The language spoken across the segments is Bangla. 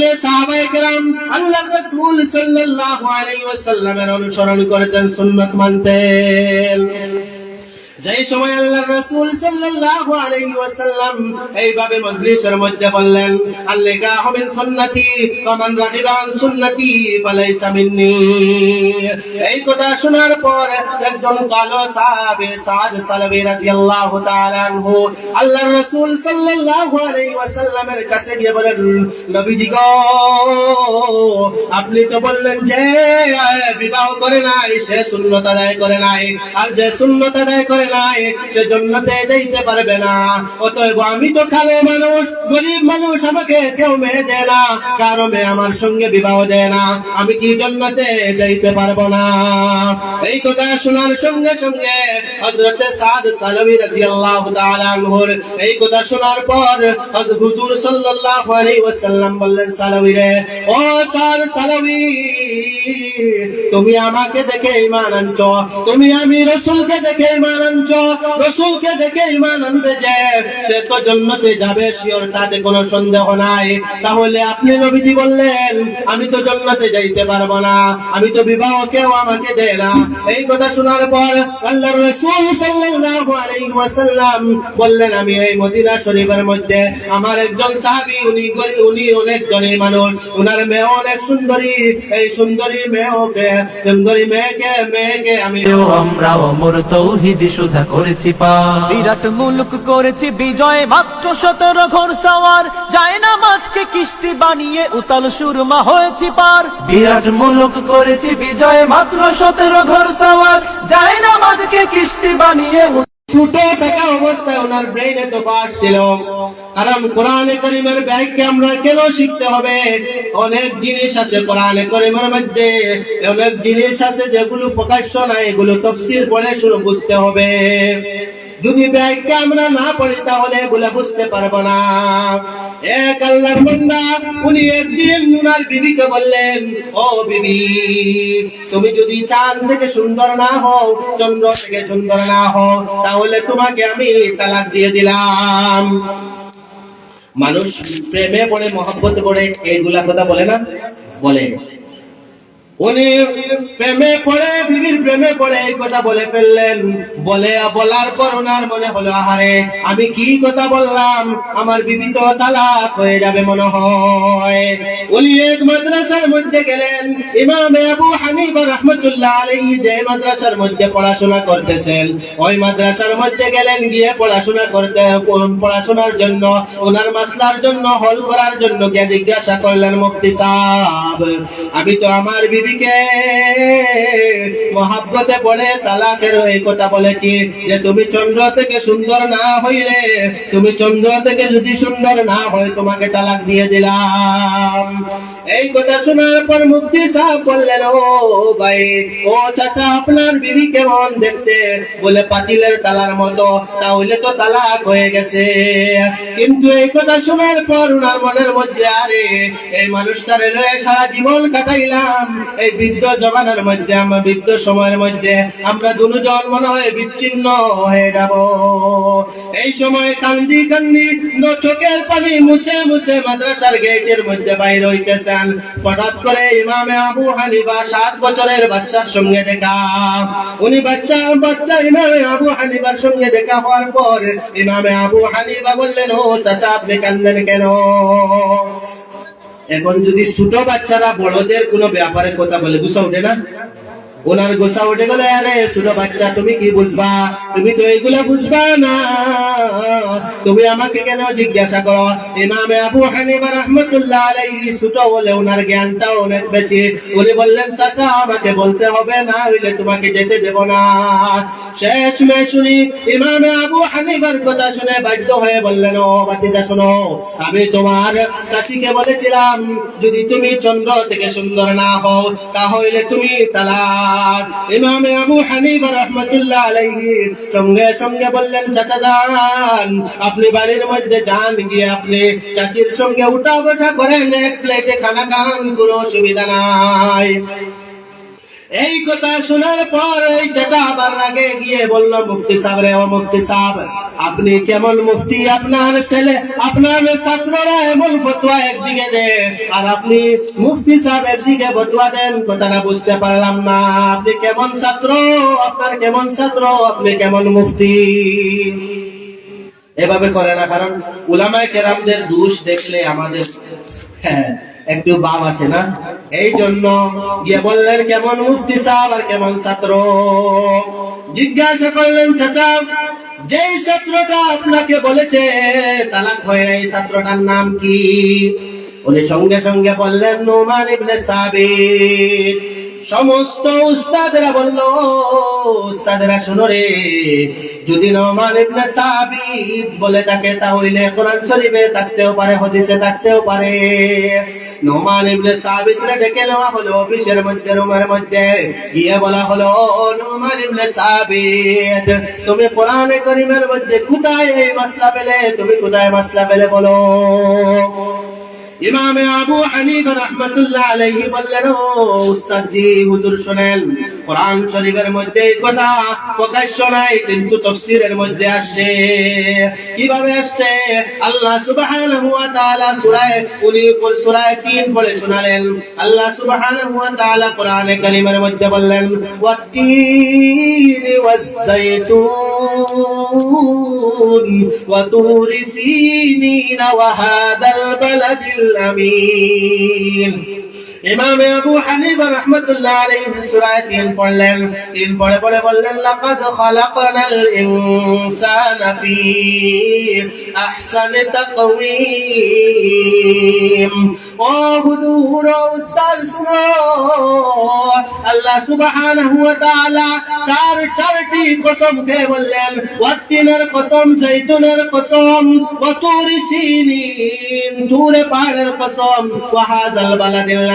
জন্য সাহাবায়ে কেরাম আল্লাহ রাসূল সাল্লাল্লাহু আলাইহি ওয়াসাল্লামের অনুসরণ করতেন সুন্নাত মানতেন। যেই সময় সাল্লাল্লাহু আলাইহি ওয়াসাল্লাম। এইভাবে মজলিসের মধ্যে বললেন সুন্নতি সুন্নতি, ফালাইসা মিন্নি। এই কথা শোনার পর একজন কালো সাহাবে সাদ রাদিয়াল্লাহু তাআলা আনহু আল্লাহ রাসূল সাল্লাল্লাহু আলাইহি ওয়াসাল্লামের কাছে গিয়ে বলেন, নবীজি গো, আপনি তো বললেন যে, বিবাহ করে নাই, সে শূন্যত আদায় করে নাই। আর যে শূন্যত আদায় করে নাই, সে জন্নতে যাইতে পারবে না। অতএব আমি তো খালো মানুষ, গরিব মানুষ, আমাকে কেউ মেয়ে দেয় না, কারও মেয়ে আমার সঙ্গে বিবাহ দেয় না। আমি কি জন্নতে যাইতে পারব না? এই কথা শোনার সঙ্গে সঙ্গে হযরতে সাদ সালাবি রাদিয়াল্লাহু তাআলা আনহুর এই কথা শোনার পর হুজুর সাল্লাল্লাহু আলাইহি ওয়াসাল্লাম বললেন, সালাবি রে, ও সাদ সালাবি, তুমি আমাকে দেখে ইমান তুমি আমি রসুলকে দেখে ইমান রসুলকে দেখে ইমান আনবে যে, সে তো জন্নতে যাবে, শিওর তাতে কোনো সন্দেহ নাই। তাহলে আপনি নবীজি বললেন, আমি তো জন্নতে যাইতে পারব না, আমি তো বিবাহ কেউ আমাকে দেয় না। এই কথা শোনার পর আল্লাহ রসুল বললেন, আমি এই মদিনা শরীফের মধ্যে আমার একজন সাহাবী, উনি উনি অনেক ধনী মানুষ। উনার মেয়ে অনেক সুন্দরী। এই সুন্দরী মেয়েকে সুন্দরী মেয়েকে মেয়েকে আমি এও আমরা অমর তৌহিদি সুধা করেছি পা বিরাট মুলুক করেছি বিজয় মাত্র সতেরো ঘর সাওয়ার। যায় না মাছকে কিস্তি বানিয়ে উতাল সুরমা হয়েছি পার। বিরাট মুলুক করেছি বিজয় মাত্র সতেরো ঘর সাওয়ার। যায় না মাঝকে কিস্তি বানিয়ে ছুটে থাকা অবস্থায় ওনার ব্রেইনে তো পার ছিল। কারণ কোরআনে করিমের ব্যাখ্যা আমরা কেন শিখতে হবে? অনেক জিনিস আছে কোরআনে করিমের মধ্যে। অনেক জিনিস আছে যেগুলো প্রকাশ্য নাই এগুলো তফসিল পড়ে শুরু বুঝতে হবে। যদি ব্যাগকে আমরা না পড়ি, তাহলে এগুলো বুঝতে পারব না। এক আল্লাহর বান্দা, উনি একদিন উনার বিবিকে বললেন, ও বিবি, তুমি যদি চাঁদ থেকে সুন্দর না হও, চন্দ্র থেকে সুন্দর না হও, তাহলে তোমাকে আমি তালাক দিয়ে দিলাম। মানুষ প্রেমে পড়ে, মহব্বতে পড়ে, এইগুলা কথা বলে না? বলে। উনি প্রেমে পড়ে, বিবির প্রেমে পড়ে এই কথা বলে ফেললেন। বলে বলার পর ওনার মনে হলো আহারে, আমি কি কথা বললাম? আমার বিবি তো তালাক হয়ে যাবে মনে হয়। উনি এক মাদ্রাসার মধ্যে গেলেন। ইমাম আবু হানিফা রহমতুল্লাহ আলাইহি যে মাদ্রাসার মধ্যে পড়াশোনা করতেছেন, ওই মাদ্রাসার মধ্যে গেলেন, গিয়ে পড়াশোনা করতে পড়াশোনার জন্য, ওনার মাসলার জন্য, হল করার জন্য গিয়ে জিজ্ঞাসা করলেন, মুফতি সাহেব, আমি তো আমার বিবিকে মহাব্বতে বলে তালাকের এই কথা বলেছি যে, তুমি চন্দ্র থেকে সুন্দর না হইলে, তুমি চন্দ্র থেকে যদি সুন্দর না হয়, তোমাকে তালাক দিয়ে দিলাম। এই কথা শোনার পর মুফতি সাহেব বললেন, ও ভাই, ও চাচা, আপনার বিবি কেমন দেখতে? বলে, পাতিলের তালার মতো, তাহলে তো তালাক হয়ে গেছে। কিন্তু এই কথা শোনার পর উনার মনের মধ্যে, আরে, এই মানুষটারে সারা জীবন কাটাইলাম এই বৃদ্ধ জমানার মধ্যে, আমরা বৃদ্ধ সময়ের মধ্যে, আমরা দুজন মনে হয় বিচ্ছিন্ন হয়ে যাব। এই সময় কান্দি কান্দি চোখের পানি মুছে মুছে মাদ্রাসার গেটের মধ্যে বাইর হইতেছেন। হঠাৎ করে ইমামে আবু হানিফা সাত বছরের বাচ্চার সঙ্গে দেখা। উনি বাচ্চা বাচ্চা ইমামে আবু হানিফার সঙ্গে দেখা হওয়ার পর ইমামে আবু হানিফা বললেন, ও চাচা, আপনি কান্দেন কেন? এখন যদি ছোট বাচ্চারা বড়দের কোনো ব্যাপারে কথা বলে বুঝা উঠে না? ওনার গোসা উঠে গেলে, আরে ছোট বাচ্চা, তুমি কি বুঝবা? তুমি তো এইগুলা বুঝবা না। তুমি আমাকে কেন জিজ্ঞাসা করো? ইমামে আবু হানিফা রহমতুল্লাহ আলাইহি ছোট হলে ওনার জ্ঞানটা অনেক বেশি। উনি বললেন, চাচা, আমাকে বলতে হবে না, হইলে তোমাকে যেতে দেব না। শেষ মে শুনি ইমামে আবু হানিফার কথা শুনে বাধ্য হয়ে বললেন, ও বাতিজা শোনো, আমি তোমার চাচিকে বলেছিলাম, যদি তুমি চন্দ্র থেকে সুন্দর না হও, তাহলে তুমি তালাক ইমামে আবু হানিফা রহমতুল্লাহ আলাইহি সঙ্গে সঙ্গে বললেন চাচা যান আপনি বাড়ির মধ্যে যান, গিয়ে আপনি চাচির সঙ্গে উঠা বসা করেন এক প্লেটে খানা খান, কোনো অসুবিধা নাই। এই কথা শোনার পর ওই চাচা আবার আগে গিয়ে বলল মুফতি সাহেব ও মুফতি সাহেব আপনি কেমন মুফতি? আপনার ছেলে আপনার ছাত্ররা এমন ফতোয়া একদিকে দে আর আপনি মুফতি সাহেব একদিকে ফতোয়া দেন কথাটা বুঝতে পারলাম না। আপনি কেমন ছাত্র? আপনার কেমন ছাত্র? আপনি কেমন মুফতি? এভাবে করে না কারণ উলামায়ে কেরামদের দোষ দেখলে আমাদের হ্যাঁ, একটু বাপ আসে না? এই জন্য গিয়ে বললেন, কেমন মুফতি সাহেব আর কেমন ছাত্র? জিজ্ঞাসা করলেন, চাচা, যেই ছাত্রটা আপনাকে বলেছে, তালাক হয়ে এই ছাত্রটার নাম কি? উনি সঙ্গে সঙ্গে বললেন, নোমান ইবনে সাবির সমস্ত উস্তাদেরা বলল, উস্তাদেরা শুনো রে, যদি নোমান ইবনে সাবিত বলে থাকে, তাহলে কোরআন শরীফে থাকতেও পারে, হাদিসে থাকতেও পারে। নোমান ইবনে সাবিত রে ডেকে নেওয়া হলো অফিসের মধ্যে, রুমের মধ্যে। গিয়ে বলা হলো নোমান ইবনে সাবিত, তুমি কোরআনে করিমের মধ্যে কোথায় এই মাসলা পেলে? তুমি কোথায় মাসলা পেলে বলো? ইমামে আবু হানিফা রাহমাতুল্লাহ আলাইহি বললেন, ও উস্তাদ জি হুজুর শুনেন, কোরআন শরীফের মধ্যে এই কথা প্রকাশ্য নাই, কিন্তু তাফসীরের মধ্যে আসছে। কীভাবে আসছে? আল্লাহ সুবহানাহু ওয়া তাআলা সূরা উলিকুল সূরা 3 বলে শোনালেন। আল্লাহ সুবহানাহু ওয়া তাআলা কোরআনে কারীমের মধ্যে বললেন ওয়াতিন ওয়াজ-জাইতুন ওয়া তুরি সিনিন ওয়া হাদাল বালাদিল الأمين ইমামে আবু হানিফা রাহমাতুল্লাহ আলাইহি সূরা তিন পড়লেন। তিন পড়ে পড়ে বললেন, লাকাদ খালাকনাল ইনসানা ফি আহসানি তাকওয়িম। ও হুজুর, ও উস্তাদ, শুনো। আল্লাহ সুবহানাহু ওয়া তাআলা চার চারটি কসম খেয়ে বললেন, ওয়াত্তিনের কসম, জৈতুনের কসম ওয়াতুরি সিনিন দূরে পাহাড়ের কসম ওয়াহাদাল বালাদিল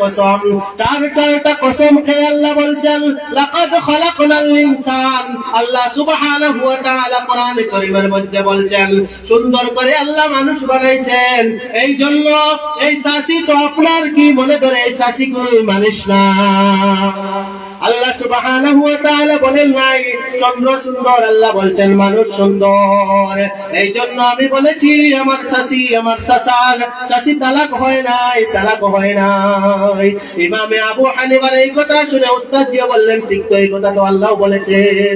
কসম। আল্লাহ বলছেন ইনসান। আল্লাহ বলছেন, সুন্দর করে আল্লাহ মানুষ বানাইছেন। এই জন্য এই শাসি তো আপনার কি মনে করে? এই শাসি মানুষ না। আল্লাহ সুবহানাহু ওয়া তাআলা বলেন নাই, চন্দ্র সুন্দর, আল্লাহ বলছেন মানুষ সুন্দর। এই জন্য আমি বলেছি, আমার শাসি আমার শাসার শাসি তালাক হয় নাই, তালাক হয় নাই। ইমামে আবু হানিফার এই কথা শুনে উস্তাদ দিয়ে বললেন, ঠিক তো এই কথা তো আল্লাহ বলেছেন।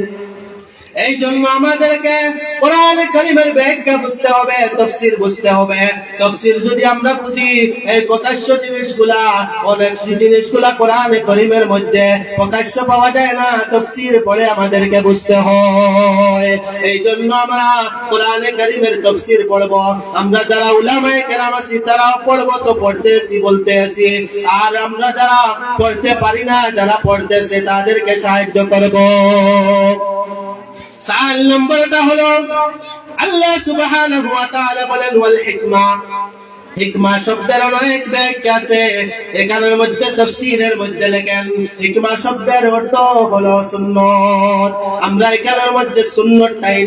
এই জন্য আমাদেরকে কোরআন কারিমের ব্যাখ্যা বুঝতে হবে, তফসির বুঝতে হবে। তফসির যদি আমরা বুঝি, এই প্রকাশ্য জিনিসগুলা, অনেক জিনিসগুলা কোরআন করিমের মধ্যে প্রকাশ্য পাওয়া যায় না, তফসির পড়ে আমাদেরকে বুঝতে হয়। এই জন্য আমরা কোরআন কারিমের তফসির পড়ব। আমরা যারা উলামায়ে কেরাম আছি, তারাও পড়ব তো পড়তেছি, বলতেছি। আর আমরা যারা পড়তে পারি না, যারা পড়তেছে, তাদেরকে সাহায্য করব। চার নম্বরটা হলো আল্লাহ সুবহানাহু ওয়া তাআলা বলেন ওয়াল হিকমা হিকমা শব্দের অনেক ব্যাখ্যা আছে। এখানের মধ্যে তফসিরের মধ্যে লেখেন হিকমা শব্দের অর্থ হলো সুন্নত। আমরা এখানের মধ্যে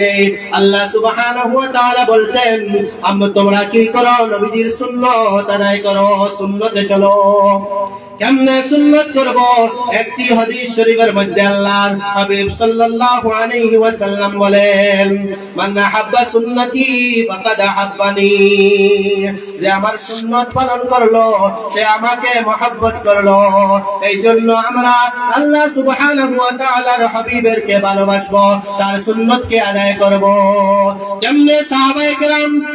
নেই। আল্লাহ বলছেন আমরা তোমরা কি করো? নবীজির সুন্নত আদায় করো, সুন্নতে চলো। কেমনে সুন্নত করব? একটি হাদিস শরীফের মধ্যে আল্লাহর হাবিব সাল্লাল্লাহু আলাইহি ওয়াসাল্লাম বলেন, মান হাব্বা সুন্নতি, ফাকাদ হাব্বানি যে আমার সুন্নত পালন করল, সে আমাকে মহব্বত করল। এই জন্য আমরা আল্লাহ সুবহানাহু ওয়া হাবিবের কে ভালোবাসবো, তার সুন্নতকে আদায় করব। কেমনে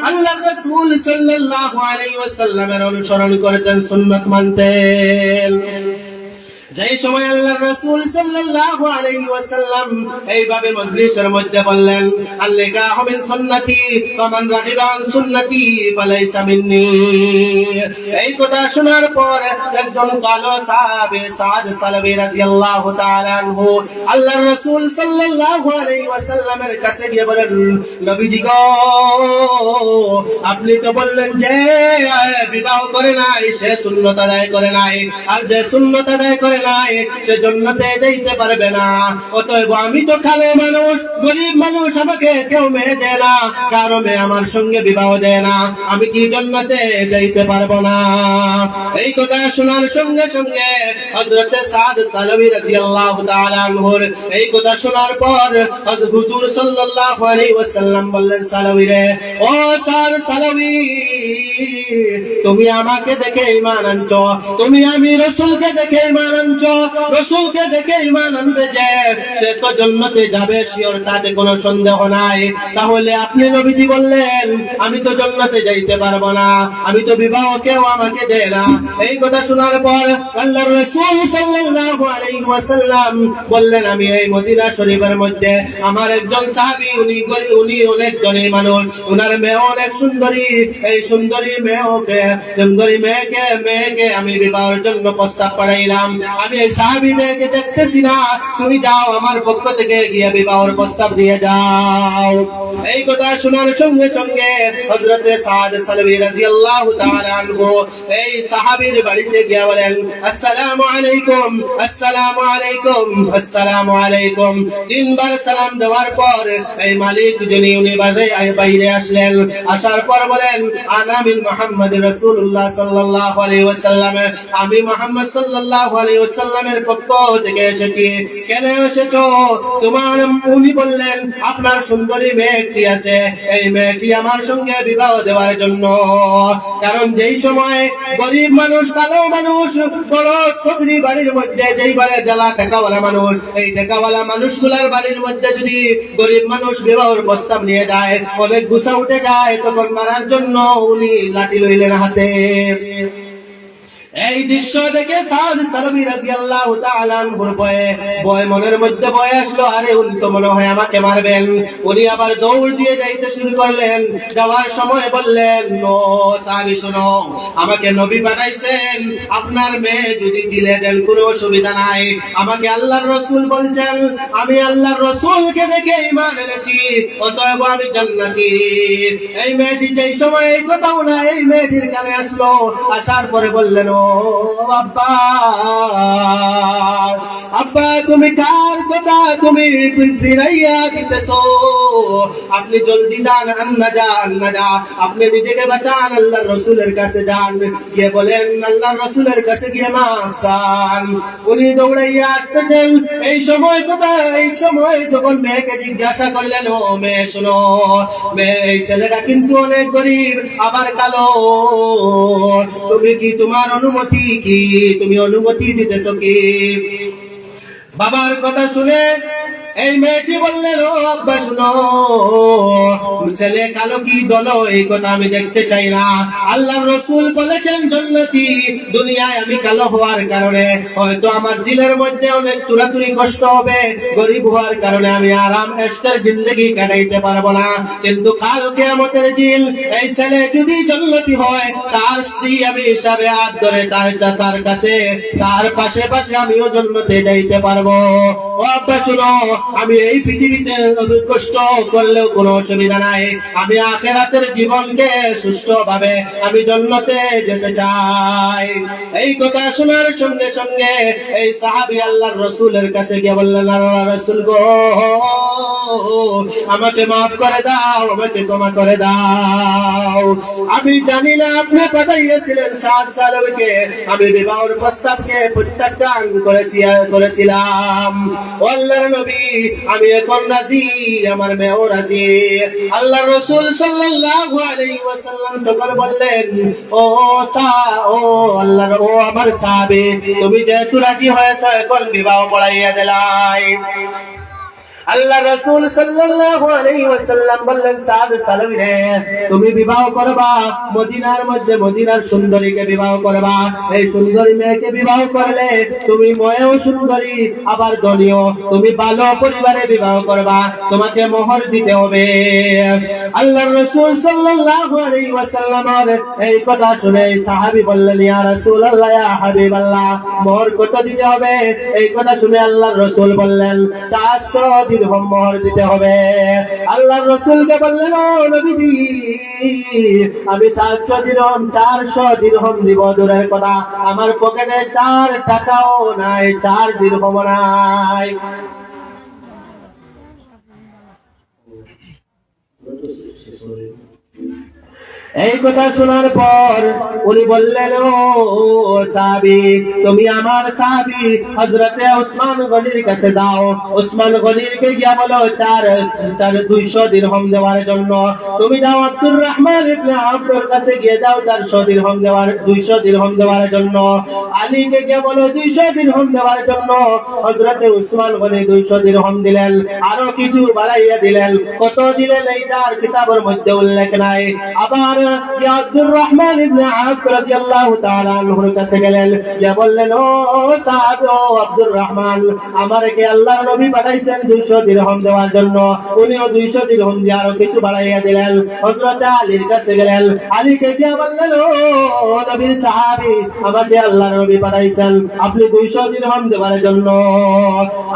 আল্লাহর রাসূল সাল্লাল্লাহু আলাইহি ওয়াসাল্লামের অনুসরণ করতেন, সুন্নত মানতেন। যেই সময় আল্লাহ রাসূল সাল্লাল্লাহু আলাইহি ওয়াসাল্লাম এইভাবে মজলিসের মধ্যে বললেন সুন্নতি ফামান রাগিবা আন সুন্নতি ফালাইসা মিন্নি। এই কথা শোনার পর একজন কালো সাদ রাদিয়াল্লাহু তাআলা আনহু আল্লাহর রাসূল সাল্লাল্লাহু আলাইহি ওয়াসাল্লামের কাছে গিয়ে বলেন, নবীজি গো, আপনি তো বললেন যে, বিবাহ করে নাই, সে শূন্যত আদায় করে নাই। আর যে শূন্যত আদায় করে কারও আমার সঙ্গে বিবাহ দেয় না, আমি কি জন্নতে যাইতে পারব না? এই কথা শোনার সঙ্গে সঙ্গে সাদ এই কথা শোনার পর হুজুর সালাবি তুমি আমাকে দেখে আনছো, তুমি আমি রসুলকে দেখে ইমান আনছো রসুলকে দেখে ইমান আনবে যে, সে তো জন্নতে যাবে, শিওর তাতে কোনো সন্দেহ নাই। তাহলে আপনি নবীজি বললেন, আমি তো জন্নতে যাইতে পারব না, আমি তো বিবাহ কেউ আমাকে দেয় না। এই কথা শোনার পর আল্লাহ রসুল সাল্লাল্লাহু আলাইহি বললেন, আমি এই মদিনা শরীফের মধ্যে আমার একজন সাহাবী, উনি উনি অনেক ধনী মানুষ, উনার মেয়ে অনেক সুন্দরী। এই সুন্দরী মেয়েকে সুন্দরী মেয়েকে মেয়েকে আমি বিবাহের জন্য প্রস্তাব পাঠাইলাম। আমি এই দেখতেছি না। তুমি যাও আমার পক্ষ থেকে গিয়ে বিবাহের প্রস্তাব দিয়ে যাও। এই কথা শোনার সঙ্গে সঙ্গে হযরতে সাদ সালবি এই বাড়িতে বলেন, আসসালামু আলাইকুম আসসালামু আলাইকুম আসসালামু আলাইকুম। তিনবার সালাম দেওয়ার পর এই মালিক যিনি উনি বাইরে আসলেন। আসার পর বলেন, আনা মিন মুহাম্মদ রাসূলুল্লাহ সাল্লাল্লাহু আলাইহি আমি মুহাম্মদ ওয়াসাল্লামের পক্ষ থেকে এসেছি। কেন এসেছ? তোমার উনি বললেন, আপনার সুন্দরী মেয়েটি আছে। এই মেয়েটি আমার সঙ্গে বিবাহ দেওয়ার জন্য। কারণ যেই সময় গরিব মানুষ, কালো মানুষ, বড় ছত্রি বাড়ির মধ্যে, যেই বারে জেলা টাকাওয়ালা মানুষ, এই টাকাওয়ালা মানুষগুলার বাড়ির মধ্যে যদি গরিব মানুষ বিবাহের প্রস্তাব নিয়ে যায়, অনেক গুছা উঠে যায়, তখন মারার জন্য উনি লাঠি লইলেন হাতে। এই দৃশ্য দেখে সাদ সালবি রাদিয়াল্লাহু তাআলা আনহুর ভয়ে, ভয় মনের মধ্যে ভয় আসলো, আরে উনি তো মনে হয় আমাকে মারবেন। উনি আবার দৌড় দিয়ে যাইতে শুরু করলেন, যাওয়ার সময় বললেন, নো সাহাবী, শুনো, আমাকে নবী বানাইছেন। আপনার মেয়ে যদি দিলে দেন, কোনো অসুবিধা নাই। আমাকে আল্লাহর রসুল বলছেন, আমি আল্লাহর রসুলকে দেখে ইমান এনেছি, অতএব আমি জান্নাতি। এই মেয়েটি যেই সময় এই কথাও না, এই মেয়েটির কানে আসলো, আসার পরে বললেন, ও আব্বা। তুমি কার কথা তুমি ফিরাইয়া দিতেছো? আপনি জলদি যান, আন্না যা আন্না যা। আপনি নিজেকে বাঁচান, আল্লাহর রসুলের কাছে যান। গিয়ে বলেন, আল্লাহর রসুলের কাছে গিয়ে মাফসান উনি দৌড়াইয়া আসতেছেন। এই সময় কথা এই সময় যখন মেয়েকে জিজ্ঞাসা করলেন, ও মেয়ে, শোনো, মেয়ে, এই ছেলেটা কিন্তু অনেক গরিব, আবার কালো। তুমি কি তোমার অনুমতি কি? তুমি অনুমতি দিতেছ কি? বাবার কথা শুনে এই মেয়েটি বললেন আব্বা ছেলে কালো কি দল? এই কথা আমি দেখতে চাই না। আল্লাহ রসুল বলেছেন, জন্নতি, দুনিয়ায় আমি কালো হওয়ার কারণে হয়তো আমার দিলের মধ্যে অনেক তুরাতুরি কষ্ট হবে। গরিব হওয়ার কারণে আমি আরাম এস্টের জিন্দগি কাটাইতে পারব না। কিন্তু কালকে আমাদের দিন এই ছেলে যদি জন্নতি হয়, তার স্ত্রী আমি হিসাবে হাত ধরে তার তার কাছে, তার পাশে পাশে আমিও জন্মতে যাইতে পারব। শুনো আমি এই পৃথিবীতে কষ্ট করলেও কোনো অসুবিধা নাই। আমি আখেরাতের জীবনকে সুষ্ঠু ভাবে আমি জন্মতে যেতে চাই। এই কথা শোনার সঙ্গে সঙ্গে এই সাহাবি আল্লাহর রসুলের কাছে গিয়ে বললেন, আল্লাহ রসুল গো, আমাকে মাফ করে দাও, আমাকে ক্ষমা করে দাও। আমি জানি না আপনি পাঠাইয়েছিলেন সাত সালকে আমি বিবাহর প্রস্তাবকে প্রত্যাখ্যান করেছি, করেছিলাম। আল্লাহর নবী আমি এখন রাজি, আমার মেয়েও রাজি। আল্লাহ রসুল সাল্লাল্লাহু আলাইহি ওয়াসাল্লাম তখন বললেন, ও সা, ও আল্লাহর, ও আমার সাহাবী, তুমি যেহেতু রাজি হয়েছ, এখন বিবাহ পড়াইয়া দিলাই। আল্লাহ রসুল সাল্লাল্লাহু আলাইহি ওয়াসাল্লাম বললেন, সাদ সালবি তুমি বিবাহ করবা, মদিনার মধ্যে মদিনার সুন্দরীকে বিবাহ করবা। এই সুন্দরী মেয়েকে বিবাহ করলে তুমি ময়েও সুন্দরী, আবার ধনীও। তুমি ভালো পরিবারে বিবাহ করবা, তোমাকে মোহর দিতে হবে। আল্লাহ রসুল সাল্লাল্লাহু আলাইহি ওয়াসাল্লামের এই কথা শুনে সাহাবী বললেন, ইয়া রাসূলুল্লাহ, ইয়া হাবিবাল্লাহ, মোহর কত দিতে হবে? এই কথা শুনে আল্লাহ রসুল বললেন, চারশো দিরহম মোহর দিতে হবে। আল্লাহ রসুলকে বললেন নবীজি, আমি সাতশো দিরহম, চারশো দিরহম দিব দূরের কথা। আমার পকেটে চার টাকাও নাই, চার দিরহম নাই। এই কথা শোনার পর উনি বললেন, ও সাহাবি তুমি আমার সাহাবি হজরতে উসমান গনির কাছে দাও। উসমান গনিরকে গিয়া বলো চার চার দুইশো দিরহম দেওয়ার জন্য। তুমি যাও আব্দুর রহমান ইবনে আব্দুর কাছে গিয়ে যাও চারশো দিরহম দেওয়ার, দুইশো দিরহম দেওয়ার জন্য। আলীকে গিয়ে বলো, দুইশো দিরহম দেওয়ার জন্য। হজরতে উসমান গনি দুইশো দিরহম দিলেন, আরও কিছু বাড়াইয়া দিলেন। কত দিলেন, এইটার কিতাবের মধ্যে উল্লেখ নাই। আবার নবী পাঠাইছেন 200 দিরহম দেওয়ার জন্য। উনিও 200 দিরহম দিয়ে আরও কিছু বাড়াইয়া দিলেন। হযরত আলীর কাছে গেলেন। আলীকে গিয়া বললেন, ও নবীর সাহাবী, আমাকে আল্লাহর নবী পাঠাইছেন। আপনি 200 দিরহম দেওয়ার জন্য।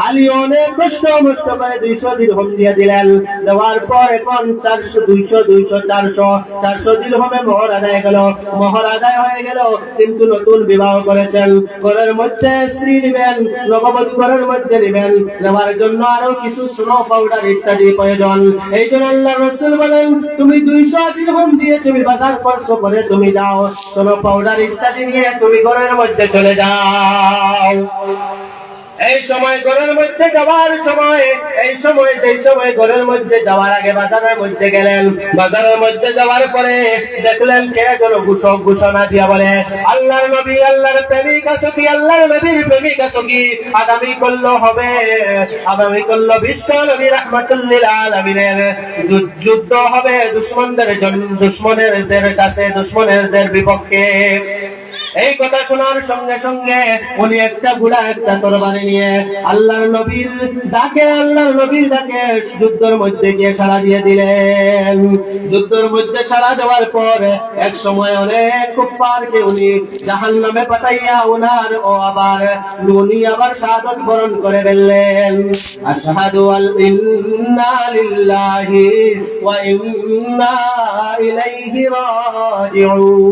আলী অনেক কষ্ট মষ্ট করে 200 দিরহম দিয়ে দিলেন। দেওয়ার পর এখন 400 200 200 400 400 দিরহমে মোহর আদায় গেল মোহর আদায় হয়ে গেল, কিন্তু নতুন বিবাহ করেছেন। ঘরের মধ্যে স্ত্রী নেবেন, নববধূ ঘরের মধ্যে নেবেন, নেওয়ার জন্য আরও কিছু স্নো পাউডার ইত্যাদি প্রয়োজন। এই জন্য আল্লাহ রসুল বলেন, তুমি দুইশো দিরহম দিয়ে তুমি বাজার খরচ করে তুমি যাও স্নো পাউডার ইত্যাদি নিয়ে তুমি ঘরের মধ্যে চলে যাও। এই সময় ঘরের মধ্যে যাওয়ার সময়, এই সময় যেই সময় ঘরের মধ্যে যাওয়ার আগে বাজারের মধ্যে গেলেন। বাজারের মধ্যে যাওয়ার পরে দেখলেন কে যেন ঘোষক ঘোষণা দিয়া বলে, আল্লাহর নবী, আল্লাহর প্রেমিক আসকি আল্লাহর নবীর প্রেমিক আসকি আগামী করল হবে, আগামী করল বিশ্ব নবী রহমাতুল্লিল আলমিনের। যুদ্ধ হবে দুশ্মনদের জন্য দুশ্মনের কাছে দুশ্মনের বিপক্ষে। এই কথা শোনার সঙ্গে সঙ্গে উনি একটা গুড়া, একটা তরবারি নিয়ে আল্লাহর নবীর ডাকে, আল্লাহর নবীর ডাকে যুদ্ধের মধ্যে গিয়ে সাড়া দিয়ে দিলেন। যুদ্ধের মধ্যে সাড়া দেওয়ার পর এক সময় অনেক কুফারকে উনি জাহান নামে পাঠাইয়া উনার ও আবার উনি আবার শাহাদত বরণ করে ফেললেন। আশহাদু আল ইন্না লিল্লাহি ওয়া ইন্না ইলাইহি রাজিউন।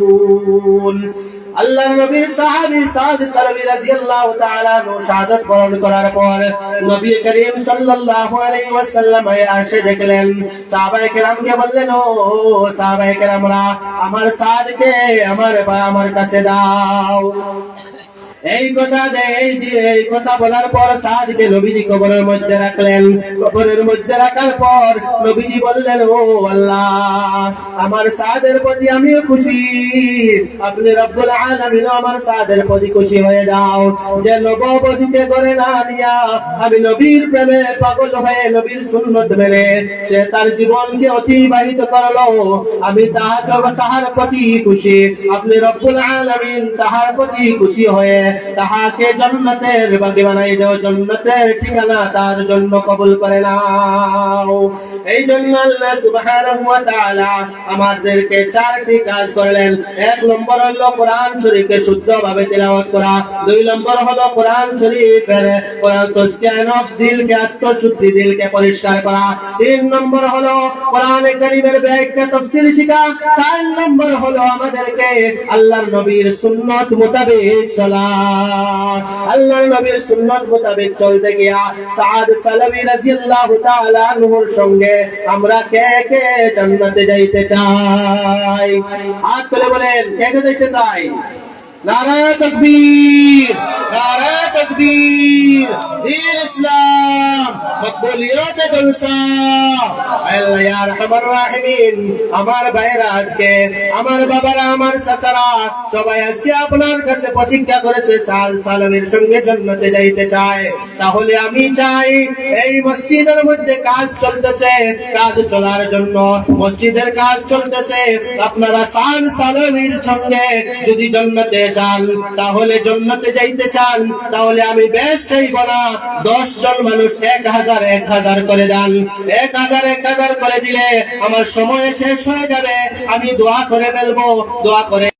আল্লাহর নবীর সাহাবী সাদ সালবী রাদিয়াল্লাহু তাআলা নু শাহাদাত বরণ করার পর নবী করিম সাল্লাল্লাহু আলাইহি ওয়াসাল্লাম এসে দেখলেন, সাহাবায়ে কেরামকে বললেন, ও সাহাবায়ে কেরামরা, আমার সাদকে আমার আমার কাছে দাও। এই কথা এই যে- এই কথা বলার পর সাদকে নবীজি কবরের মধ্যে রাখলেন। কবরের মধ্যে রাখার পর নবীজি বললেন, ও আল্লাহ, আমার সাদের প্রতি আমিও খুশি। আপনি রব্বুল আলামিন আমার সাদের প্রতি খুশি হয়ে যাও। যে নববধূকে করে না নিয়া আমি নবীর প্রেমে পাগল হয়ে নবীর সুন্নত মেনে সে তার জীবনকে অতিবাহিত করল। আমি তাহাকে, তাহার প্রতি খুশি। আপনি রব্বুল আলামিন তাহার প্রতি খুশি হয়ে তাহাকে জন্নতের বাগি বানাই দাও জন্নতের ঠিকানা তার জন্য কবুল করে নাও। এই জন্য আল্লাহ সুবহানাহু ওয়া তাআলা আমাদেরকে চারটি কাজ করলেন। এক নম্বর হলো কোরআন শরীফকে শুদ্ধভাবে তেলাওয়াত করা। দুই নম্বর হলো কোরআন শরীফের কোরআন তাজকিয়া নফস, দিলকে আত্মশুদ্ধি, দিলকে পরিষ্কার করা। তিন নম্বর হলো কোরআন কারীমের ব্যাখ্যা তাফসীর শিখা। চার নম্বর হলো আমাদেরকে আল্লাহর নবীর সুন্নত মোতাবেক চলা। আল্লাহর নবীর সুন্নত মোতাবেক চলতে গিয়া সাদ সালাবি রাদিয়াল্লাহু তাআলা আনহুর সঙ্গে আমরা কে কে জান্নাতে যাইতে চাই? হাত তুলে বলেন, কে কে যাইতে চাই? নারা তকবীর নারা তকবীর। দীন ইসলাম, মকবুলিয়ত জলসা। তাহলে আমি চাই, এই মসজিদের মধ্যে কাজ চলতেছে, কাজ চলার জন্য মসজিদের কাজ চলতেছে। আপনারা সাল সালামের সঙ্গে যদি জান্নাতে চান তাহলে জান্নাতে যাইতে চান, তাহলে আমি বেশ চাইব না। দশ জন মানুষ এক হাজার এক হাজার করে দেন। এক হাজার এক হাজার করে দিলে আমার সময় শেষ হয়ে যাবে। আমি দোয়া করে ফেলব দোয়া করে